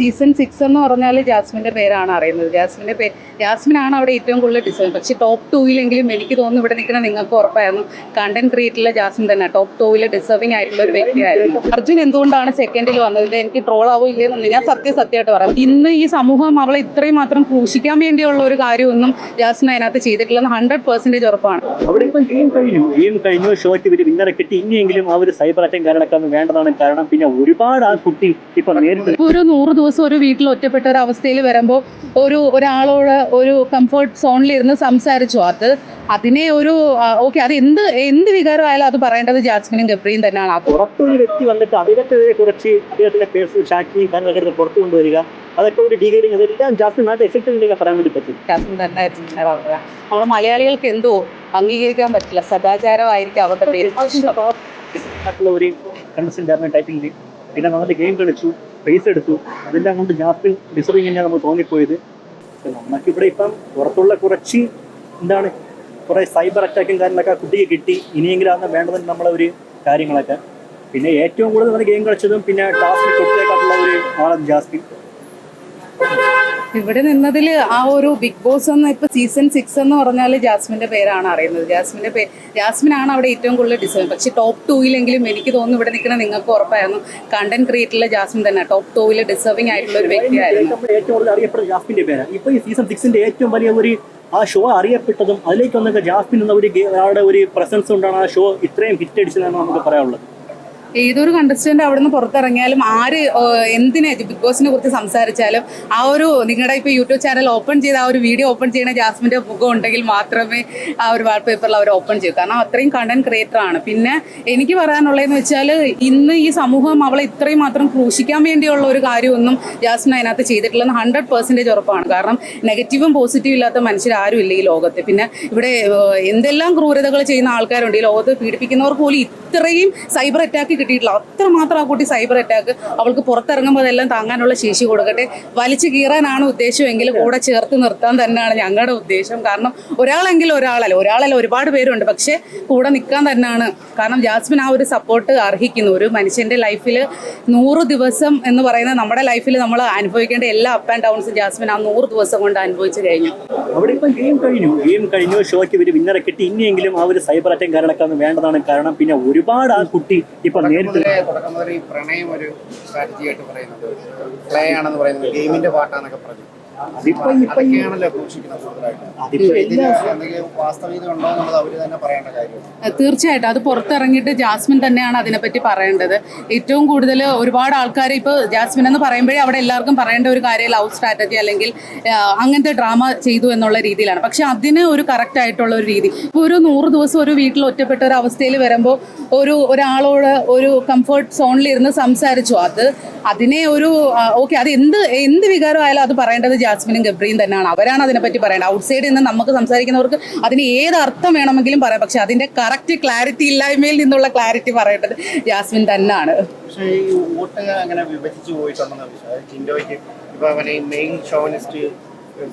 Season six എന്ന് പറഞ്ഞാൽ ജാസ്മിന്റെ പേരാണ് അറിയുന്നത്. ജാസ്മിന്റെ പേര് ജാസ്മിനാണ് അവിടെ ഏറ്റവും കൂടുതൽ ഡിസൈൻ പക്ഷേ ടോപ്പ് ടൂവിലെങ്കിലും എനിക്ക് തോന്നുന്നു ഇവിടെ നിൽക്കുന്ന നിങ്ങൾക്ക് ഉറപ്പായിരുന്നു. കണ്ടന്റ് ക്രിയേറ്ററിലെ ജാസ്മിൻ തന്നെ. ടോപ്പ് ടൂവിൽ ഡിസേർവിംഗ് ആയിട്ടുള്ള ഒരു വ്യക്തിയായിരുന്നു. അർജുൻ എന്തുകൊണ്ടാണ് സെക്കൻഡിൽ വന്നത്? എനിക്ക് ട്രോൾ ആവില്ലെന്ന് ഞാൻ സത്യം സത്യമായിട്ട് പറയാം. ഇന്ന് ഈ സമൂഹം അവളെ ഇത്രയും മാത്രം ക്രൂശിക്കാൻ വേണ്ടിയുള്ള ഒരു കാര്യമൊന്നും ജാസ്മിൻ അതിനകത്ത് ചെയ്തിട്ടില്ലെന്ന് ഹൺഡ്രഡ് പെർസെന്റേജ് ഉറപ്പാണ്. അവിടെ ഇപ്പം ഗെയിം കഴിഞ്ഞു. ഗെയിം കഴിഞ്ഞു. ഷോയ്ക്ക് ഇവർ വിന്നറെ കിട്ടി. ഇനിയെങ്കിലും ആ ഒരു സൈബർ അറ്റാക്ക് വേണ്ടതാണ്. കാരണം പിന്നെ ഒരുപാട് ആ കുട്ടി ഇപ്പൊ നേരിട്ട് ഒരു നൂറ് ദിവസം ഒരു വീട്ടിൽ ഒറ്റപ്പെട്ട ഒരു അവസ്ഥയിൽ വരുമ്പോൾ ഒരു ഒരാളോട് ഒരു കംഫർട്ട് സോണിലിരുന്ന് സംസാരിച്ചു. അത് അതിനെ ഒരു ഓക്കെ അത് എന്ത് എന്ത് വികാരമായാലും അത് പറയേണ്ടത് ജാസ്മിനും ഗപ്രിയും തന്നെയാണ്. അത് പുറത്തൊരു വ്യക്തി വന്നിട്ട് അതിനെതിരെ കുറിച്ച് അദ്ദേഹത്തിന്റെ പേഴ്സ് ഷാക്കി കാര്യങ്ങളൊക്കെ പുറത്തു കൊണ്ടുവരിക. അതൊക്കെ ഒരു ഡീഗ്രേഡിങ് അതെല്ലാം ജാസ്തി നാട്ടിൽ എഫക്റ്റ് ഉണ്ടെങ്കിൽ പറയാൻ വേണ്ടി പറ്റും. ജാസ്മിൻ തന്നെ നമ്മൾ മലയാളികൾക്ക് എന്തോ അംഗീകരിക്കാൻ പറ്റില്ല. സദാചാരമായിരിക്കും അവരുടെ പേര്. ഒരു കണ്ടസ്റ്റന്റ് ടൈപ്പിംഗ് പിന്നെ നമ്മൾ ഗെയിം കളിച്ചു. ഫേസ് എടുത്തു. അതെല്ലാം കൊണ്ട് ഗ്യാപ്പിൽ ഡിസറിങ് തന്നെയാണ് നമ്മൾ തോന്നിപ്പോയത്. നമുക്കിവിടെ ഇപ്പം പുറത്തുള്ള കുറച്ച് എന്താണ് കുറേ സൈബർ അറ്റാക്കും കാര്യങ്ങളൊക്കെ ആ കുട്ടിക്ക് കിട്ടി. ഇനിയെങ്കിലും അന്ന് നമ്മളെ ഒരു കാര്യങ്ങളൊക്കെ. പിന്നെ ഏറ്റവും കൂടുതൽ നമ്മൾ ഗെയിം കളിച്ചതും പിന്നെ ടാസ്ക് കൊടുത്തേക്കാട്ടുള്ള ഒരു ആളാണ് ജാസ്മിൻ. ഇവിടെ നിന്നതിൽ ആ ഒരു ബിഗ് ബോസ് എന്ന് ഇപ്പൊ സീസൺ സിക്സ് എന്ന് പറഞ്ഞാൽ ജാസ്മിന്റെ പേരാണ് അറിയുന്നത്. ജാസ്മിന്റെ പേര് ജാസ്മിനാണ് അവിടെ ഏറ്റവും കൂടുതൽ ഡിസൈൻ പക്ഷേ ടോപ്പ് ടൂയിലെങ്കിലും എനിക്ക് തോന്നുന്നു ഇവിടെ നിൽക്കുന്ന നിങ്ങൾക്ക് ഉറപ്പായിരുന്നു. കണ്ടന്റ് ക്രിയേറ്ററിലെ ജാസ്മിൻ തന്നെ. ടോപ്പ് ടൂവിൽ ഡിസേർവിംഗ് ആയിട്ടുള്ള ഒരു വ്യക്തിയായിരുന്നു ഏറ്റവും ഈ സീസൺ ഏറ്റവും ആ ഷോ അറിയപ്പെട്ടതും അതിലേക്ക് വന്നൊക്കെ ജാസ്മിൻ എന്ന ഒരു ഒരാളുടെ ഒരു പ്രസൻസ് കൊണ്ടാണ് ആ ഷോ ഇത്രയും ഹിറ്റ് അടിച്ചതെന്ന് നമുക്ക് പറയാനുള്ളത്. ഏതൊരു കണ്ടസ്റ്റന്റ് അവിടെ നിന്ന് പുറത്തിറങ്ങിയാലും ആര് എന്തിനെ ബിഗ് ബോസിനെ കുറിച്ച് സംസാരിച്ചാലും ആ ഒരു നിങ്ങളുടെ ഇപ്പോൾ യൂട്യൂബ് ചാനൽ ഓപ്പൺ ചെയ്ത് ആ ഒരു വീഡിയോ ഓപ്പൺ ചെയ്യുന്ന ജാസ്മിന്റെ മുഖം ഉണ്ടെങ്കിൽ മാത്രമേ ആ ഒരു വാൾ പേപ്പറിൽ അവർ ഓപ്പൺ ചെയ്യൂ. കാരണം അത്രയും കണ്ടന്റ് ക്രിയേറ്റർ ആണ്. പിന്നെ എനിക്ക് പറയാനുള്ളതെന്ന് വെച്ചാൽ ഇന്ന് ഈ സമൂഹം അവളെ ഇത്രയും മാത്രം ക്രൂശിക്കാൻ വേണ്ടിയുള്ള ഒരു കാര്യമൊന്നും ജാസ്മിൻ അതിനകത്ത് ചെയ്തിട്ടില്ലെന്ന് ഹൺഡ്രഡ് പെർസെന്റേജ് ഉറപ്പാണ്. കാരണം നെഗറ്റീവും പോസിറ്റീവും ഇല്ലാത്ത മനുഷ്യരാരും ഇല്ല ഈ ലോകത്ത്. പിന്നെ ഇവിടെ എന്തെല്ലാം ക്രൂരതകൾ ചെയ്യുന്ന ആൾക്കാരുണ്ട്. ഈ ലോകത്ത് പീഡിപ്പിക്കുന്നവർ പോലും ഇത്രയും സൈബർ അറ്റാക്ക് കിട്ടിയിട്ടില്ല. അത്രമാത്രം ആ കുട്ടി സൈബർ അറ്റാക്ക് അവൾക്ക് പുറത്തിറങ്ങുമ്പോൾ അതെല്ലാം താങ്ങാനുള്ള ശേഷി കൊടുക്കട്ടെ. വലിച്ചു കീറാനാണ് ഉദ്ദേശമെങ്കിൽ കൂടെ ചേർത്ത് നിർത്താൻ തന്നെയാണ് ഞങ്ങളുടെ ഉദ്ദേശം. കാരണം ഒരാളെങ്കിലും ഒരാളല്ല. ഒരാളല്ല ഒരുപാട് പേരുണ്ട്. പക്ഷേ കൂടെ നിൽക്കാൻ തന്നെയാണ്. കാരണം ജാസ്മിൻ ആ ഒരു സപ്പോർട്ട് അർഹിക്കുന്നു. ഒരു മനുഷ്യന്റെ ലൈഫിൽ നൂറ് ദിവസം എന്ന് പറയുന്ന നമ്മുടെ ലൈഫിൽ നമ്മൾ അനുഭവിക്കേണ്ട എല്ലാ അപ്പ് ആൻഡ് ഡൗൺസും ജാസ്മിൻ ആ നൂറ് ദിവസം കൊണ്ട് അനുഭവിച്ചു കഴിഞ്ഞു. അവിടെ ഇപ്പം ഗെയിം കഴിഞ്ഞു. ഗെയിം കഴിഞ്ഞു ഷോയ്ക്ക് വിന്നറെ കിട്ടി. ഇനിയെങ്കിലും ആ ഒരു സൈബർ അറ്റാക്ക് കാരണക്കാൻ വേണ്ടതാണ്. കാരണം പിന്നെ ഒരുപാട് ആ കുട്ടി ഇപ്പൊ നേരിട്ട് തുടക്കം മുതൽ ഈ പ്രണയം ഒരു സ്ട്രാറ്റജി ആയിട്ട് പറയുന്നത്. പ്ലേ ആണെന്ന് പറയുന്നത് ഗെയിമിന്റെ പാട്ടാന്നൊക്കെ പറഞ്ഞു. അതിപ്പോ ഇപ്പൊ ഈ- തീർച്ചയായിട്ടും. അത് പുറത്തിറങ്ങിയിട്ട് ജാസ്മിൻ തന്നെയാണ് അതിനെപ്പറ്റി പറയേണ്ടത്. ഏറ്റവും കൂടുതൽ ഒരുപാട് ആൾക്കാർ ഇപ്പോൾ ജാസ്മിൻ എന്ന് പറയുമ്പോഴേ അവിടെ എല്ലാവർക്കും പറയേണ്ട ഒരു കാര്യം ലവ് സ്ട്രാറ്റജി അല്ലെങ്കിൽ അങ്ങനത്തെ ഡ്രാമ ചെയ്തു എന്നുള്ള രീതിയിലാണ്. പക്ഷെ അതിന് ഒരു കറക്റ്റ് ആയിട്ടുള്ള ഒരു രീതി. ഇപ്പോൾ ഒരു നൂറ് ദിവസം ഒരു വീട്ടിൽ ഒറ്റപ്പെട്ട ഒരു അവസ്ഥയിൽ വരുമ്പോൾ ഒരു ഒരാളോട് ഒരു കംഫർട്ട് സോണിൽ ഇരുന്ന് സംസാരിച്ചു. അത് അതിനെ ഒരു ഓക്കെ അത് എന്ത് എന്ത് വികാരം വികാരമായാലും അത് പറയേണ്ടത് ജാസ്മിനും ഗബ്രിയും തന്നെയാണ്. അവരാണ് അതിനെപ്പറ്റി പറയേണ്ടത്. ഔട്ട് സൈഡിൽ നിന്ന് നമുക്ക് സംസാരിക്കുന്നവർക്ക് അതിന് ഏത് അർത്ഥം വേണമെങ്കിലും പറയാം. പക്ഷെ അതിന്റെ കറക്റ്റ് ക്ലാരിറ്റി ഇല്ലായ്മയിൽ നിന്നുള്ള ക്ലാരിറ്റി പറയേണ്ടത് ജാസ്മിൻ തന്നെയാണ്. പക്ഷേ ഈ വോട്ട് അങ്ങനെ വിഭജിച്ച് പോയിട്ടുണ്ടെന്ന് ജിൻഡോയ്ക്ക് ഇപ്പൊ അവനെ മെയിൻ ഷോണിസ്റ്റ്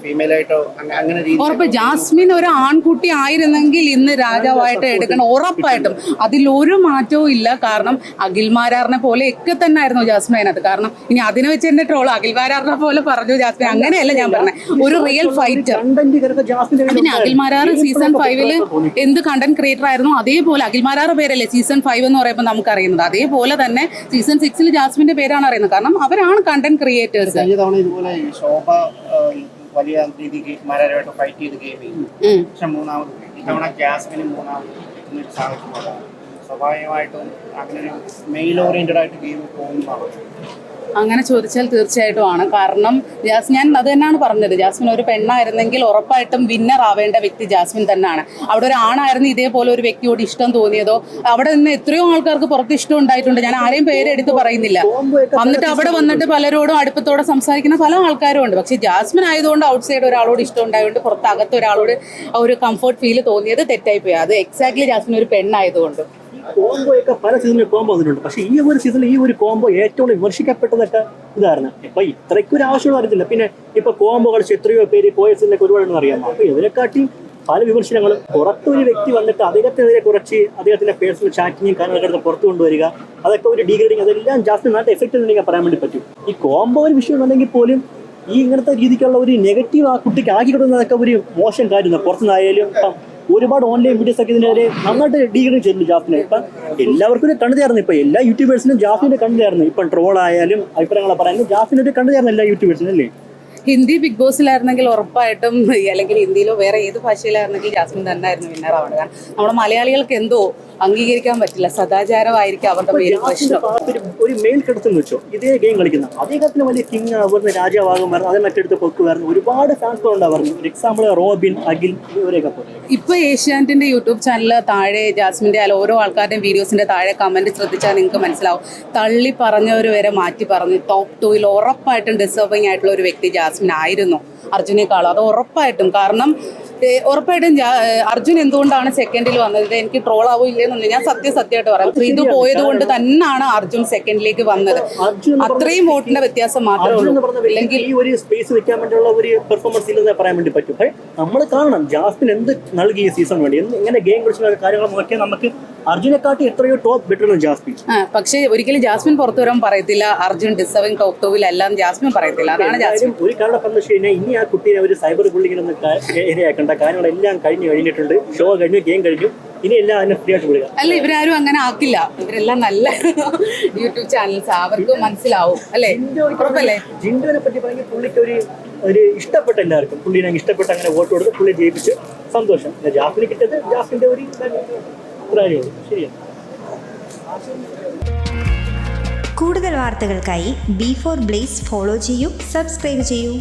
ഫീമെയിൽ ആയിട്ടോ അങ്ങ- അങ്ങനെ ഉറപ്പ് ജാസ്മിൻ ഒരു ആൺകുട്ടി ആയിരുന്നെങ്കിൽ ഇന്ന് രാജാവായിട്ട് എടുക്കണം ഉറപ്പായിട്ടും. അതിലൊരു മാറ്റവും ഇല്ല. കാരണം അഖിൽമാരാറിനെ പോലെ ഒക്കെ തന്നെ ആയിരുന്നു ജാസ്മിൻ അതിനകത്ത്. കാരണം ഇനി അതിനെ വെച്ച് എന്നെ ട്രോൾ അഖിൽമാരാറിനെ പോലെ പറഞ്ഞു ജാസ്മിൻ. അങ്ങനെയല്ല ഞാൻ പറഞ്ഞത്. ഒരു റിയൽ ഫൈറ്റർ പിന്നെ അഖിൽമാരാർ സീസൺ ഫൈവിൽ എന്ത് കണ്ടന്റ് ക്രിയേറ്റർ ആയിരുന്നു? അതേപോലെ അഖിൽമാരാറ് പേരല്ലേ സീസൺ ഫൈവ് എന്ന് പറയുമ്പോൾ നമുക്ക് അറിയുന്നത് അതേപോലെ തന്നെ സീസൺ സിക്സിൽ ജാസ്മിന്റെ പേരാണ് അറിയുന്നത്. കാരണം അവരാണ് കണ്ടന്റ് ക്രിയേറ്റേഴ്സ് ശോഭ വലിയ രീതിക്ക് മാരാരുമായിട്ട് ഫൈറ്റ് ചെയ്ത് ഗെയിം ചെയ്തു. പക്ഷെ മൂന്നാമത് ഇത്തവണ ജാസ്മിന് മൂന്നാമത് എത്തുന്ന ഒരു സാഹചര്യം സ്വാഭാവികമായിട്ടും അങ്ങനെ ഒരു മെയിൽ ഓറിയന്റഡ് ആയിട്ട് ഗെയിം പോകുന്നതാണ് അങ്ങനെ ചോദിച്ചാൽ തീർച്ചയായിട്ടും ആണ് കാരണം ജാസ് ഞാൻ അത് തന്നെയാണ് പറഞ്ഞത്. ജാസ്മിൻ ഒരു പെണ്ണായിരുന്നെങ്കിൽ ഉറപ്പായിട്ടും വിന്നർ ആവേണ്ട വ്യക്തി ജാസ്മിൻ തന്നെയാണ്. അവിടെ ഒരു ആണായിരുന്നു ഇതേപോലെ ഒരു വ്യക്തിയോട് ഇഷ്ടം തോന്നിയതോ അവിടെ നിന്ന് എത്രയോ ആൾക്കാർക്ക് പുറത്ത് ഇഷ്ടം ഉണ്ടായിട്ടുണ്ട്. ഞാൻ ആരെയും പേരെടുത്ത് പറയുന്നില്ല. വന്നിട്ട് അവിടെ വന്നിട്ട് പലരോടും അടുപ്പത്തോടെ സംസാരിക്കുന്ന പല ആൾക്കാരും ഉണ്ട്. പക്ഷെ ജാസ്മിൻ ആയതുകൊണ്ട് ഔട്ട് സൈഡ് ഒരാളോട് ഇഷ്ടം ഉണ്ടായതുകൊണ്ട് പുറത്ത് അകത്ത് ഒരാളോട് ഒരു കംഫർട്ട് ഫീൽ തോന്നിയത് തെറ്റായി പോയി അത് എക്സാക്ട്ലി ജാസ്മിൻ ഒരു പെണ്ണായതുകൊണ്ട്. കോംബോ ഒക്കെ പല സീസണിൽ കോംബോ വന്നിട്ടുണ്ട്. പക്ഷേ ഈ ഒരു സീസണിൽ ഈ ഒരു കോംബോ ഏറ്റവും വിമർശിക്കപ്പെട്ടതൊക്കെ ഇതായിരുന്നു. ഇപ്പൊ ഇത്രയ്ക്കൊരു ആവശ്യമുള്ള അറിയത്തില്ല പിന്നെ ഇപ്പൊ കോംബോ കളിച്ച് എത്രയോ പേര് പോയ സീസണിലൊക്കെ ഒരുപാട് അറിയാം അപ്പൊ ഇതിനെക്കാട്ടി പല വിമർശനങ്ങളും പുറത്തൊരു വ്യക്തി വന്നിട്ട് അദ്ദേഹത്തിനെതിരെ കുറച്ച് അദ്ദേഹത്തിന്റെ പേഴ്സണൽ ചാറ്റിങ്ങും കാര്യങ്ങളൊക്കെ പുറത്തു കൊണ്ടുവരിക അതൊക്കെ ഒരു ഡിഗ്രേഡിങ് അതെല്ലാം ജാസ്തി നല്ല എഫക്റ്റ് ഉണ്ടെങ്കിൽ പറയാൻ വേണ്ടി പറ്റും. ഈ കോംബോ ഒരു വിഷയം ഉണ്ടെങ്കിൽ പോലും ഈ ഇങ്ങനത്തെ രീതിക്കുള്ള ഒരു നെഗറ്റീവ് ആ കുട്ടിക്ക് ആക്കി കൊടുക്കുന്നതൊക്കെ ഒരു മോശം കാര്യമാണ്. പുറത്തുനിന്നായാലും ഒരുപാട് ഓൺലൈൻ വീഡിയോസ് ഒക്കെ ഇതിനെതിരെ നന്നായിട്ട് ഡീഗ്രേഡ് ചെയ്തിട്ടുണ്ട് ജാഫിനെ. ഇപ്പം എല്ലാവർക്കും കണ്ടു ചേർന്നു. ഇപ്പം എല്ലാ യൂട്യൂബേഴ്സിനും ജാഫിന്റെ കണ്ടു ചേർന്നു. ഇപ്പം ട്രോൾ ആയാലും അഭിപ്രായങ്ങളെ പറയാനും ഒരു കണ്ടു ചേർന്നു എല്ലാ യൂട്യൂബേഴ്സിനും അല്ലേ? ഹിന്ദി ബിഗ് ബോസിലായിരുന്നെങ്കിൽ ഉറപ്പായിട്ടും അല്ലെങ്കിൽ ഹിന്ദിയിലോ വേറെ ഏത് ഭാഷയിലായിരുന്നെങ്കിൽ ജാസ്മിൻ തന്നെ ആയിരുന്നു വിന്നർ ആവുന്നത് കാരണം നമ്മുടെ മലയാളികൾക്ക് എന്തോ അംഗീകരിക്കാൻ പറ്റില്ല സദാചാരമായിരിക്കും അവരുടെ പേര് പ്രശ്നം. ഒരു മെയിൽ കിടത്തെന്ന് വെച്ചോ ഇതേ ഗെയിം കളിക്കുന്ന അദ്ദേഹത്തിന് വലിയ കിങ് ആവുന്ന രാജാവാകും വരുന്നു അതേ മറ്റെടുത്ത് പൊക്ക് വരുന്നു ഒരുപാട് ഫാൻസ് ഉണ്ടാവുന്നു ഒരു എക്സാമ്പിൾ റോബിൻ അഖിൽ ഇവരെയൊക്കെ പോലെ. ഇപ്പൊ ഏഷ്യാനെറ്റിന്റെ യൂട്യൂബ് ചാനലിൽ താഴെ ജാസ്മിന്റെ അല്ല ഓരോ ആൾക്കാരുടെയും വീഡിയോസിന്റെ താഴെ കമന്റ് ശ്രദ്ധിച്ചാൽ നിങ്ങൾക്ക് മനസ്സിലാവും. തള്ളി പറഞ്ഞവർ വരെ മാറ്റി പറഞ്ഞു. ടോപ്പ് ടൂയിൽ ഉറപ്പായിട്ടും ഡിസേർവിംഗ് ആയിട്ടുള്ള ഒരു വ്യക്തി ജാസ്മിൻ. ആയിരുന്നു അർജുനേക്കാളും. അത് ഉറപ്പായിട്ടും. കാരണം ഉറപ്പായിട്ടും അർജുൻ എന്തുകൊണ്ടാണ് സെക്കൻഡിൽ വന്നത്? എനിക്ക് ട്രോൾ ആവില്ലെന്നൊന്നും ഞാൻ സത്യസത്യമായിട്ട് പറയാം. ശ്രീതു പോയത് കൊണ്ട് തന്നെയാണ് അർജുൻ സെക്കൻഡിലേക്ക് വന്നത്. അത്രയും വോട്ടിന്റെ വ്യത്യാസം മാത്രമേ ഉള്ളൂ. അല്ലെങ്കിൽ ഈ ഒരു സ്പേസ് വെക്കാൻ വേണ്ടിയുള്ള ഒരു പെർഫോമൻസ് ഇല്ലെന്ന് പറയാൻ വേണ്ടി പറ്റും. പക്ഷേ നമ്മൾ കാണണം. ജാസ്മിൻ എന്ത് നൽകി ഈ സീസൺ വേണ്ടി? ഇങ്ങനെ ഗെയിം കുറിച്ചുള്ള കാര്യങ്ങൾ നോക്കിയാൽ നമുക്ക് അർജുനെക്കാട്ടി എത്രയോ ടോപ്പ് ബെറ്റർ ജാസ്മിൻ. പക്ഷേ ഒരിക്കലും ജാസ്മിൻ പുറത്തു വരാൻ പറയത്തില്ല. അർജുൻ ഡിസർവിംഗ് ടോപ്പ് ടൂവിൽ എല്ലാം ജാസ്മിൻ പറയത്തില്ല. അതാണ് ജാസ്മിൻ. ഒരു കാരണം പറഞ്ഞു കഴിഞ്ഞാൽ ഇനി ആ കുട്ടീനെ ഒരു സൈബർ ബുള്ളിങ്ങിനൊന്നും ഇരയാക്കേണ്ട കാര്യങ്ങളെല്ലാം കഴിഞ്ഞു കഴിഞ്ഞിട്ടുണ്ട്. ഷോ കഴിഞ്ഞു ഗെയിം കഴിഞ്ഞു. ഇനി എല്ലാം അതിനെ ഫ്രീ ആയിട്ട് വിടുക. അല്ല ഇവരാരും അങ്ങനെ ആക്കില്ല. ഇവരെല്ലാം നല്ല യൂട്യൂബ് ചാനൽസ് അവർക്ക് മനസ്സിലാവും അല്ലേ? ഉറപ്പല്ലേ? ജിൻഡോനെ പറ്റി പറഞ്ഞാൽ പുള്ളിക്ക് ഒരു ഒരു ഇഷ്ടപ്പെട്ട എല്ലാവർക്കും. പുള്ളിനെ ഇഷ്ടപ്പെട്ട ഇഷ്ടപ്പെട്ട് അങ്ങനെ വോട്ട് കൊടുത്ത് പുള്ളി ജയിപ്പിച്ച് സന്തോഷം. ജാഫിന് കിട്ടിയത് ജാഫിന്റെ ഒരു കാര്യമുള്ളൂ ശരിയാണ്. കൂടുതൽ വാർത്തകൾക്കായി ബി ഫോർ ബ്ലേസ് ഫോളോ ചെയ്യൂ സബ്സ്ക്രൈബ് ചെയ്യൂ.